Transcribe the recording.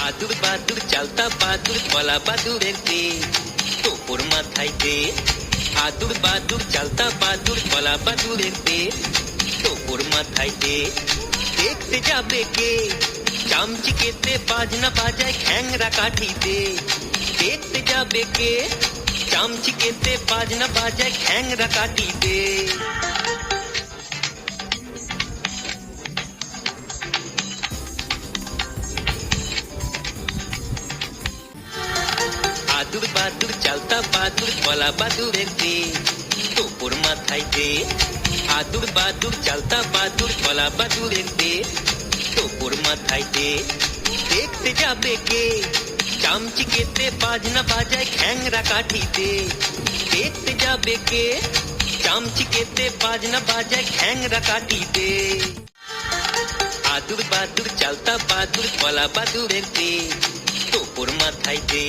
বাদুর চালতা বাদুর, কলা বাদুরের দে তোপর মাথায় দে আদুর, বাদুর, চালতা বাদুর, কলা বাদুরের দে তোপর মাথায় দে দেখতে যাবে কে? চামচিকেতে বাজনা বাজায় খ্যাংরা কাঠিতে। দেখতে যাবে কে? চামচিকেতে বাজনা বাজায় খ্যাংরা কাঠিতে। আদুর বাদুর, চালতা বাদুর কলা বাদুরের দে তোপর মাথায় দে আদুর, বাদুর, চালতা বাদুর কলা বাদুরের দে তোপর মাথায় দে দেখতে যাবে কে? চামচিকেতে বাজনা বাজায় খ্যাংরা কাঠিতে। দেখতে যাবে কে? চামচিকেতে বাজনা বাজায় খ্যাংরা কাঠিতে। আদুর, বাদুর, চালতা বাদুর কলা বাদুরের দে তোপর মাথায় দে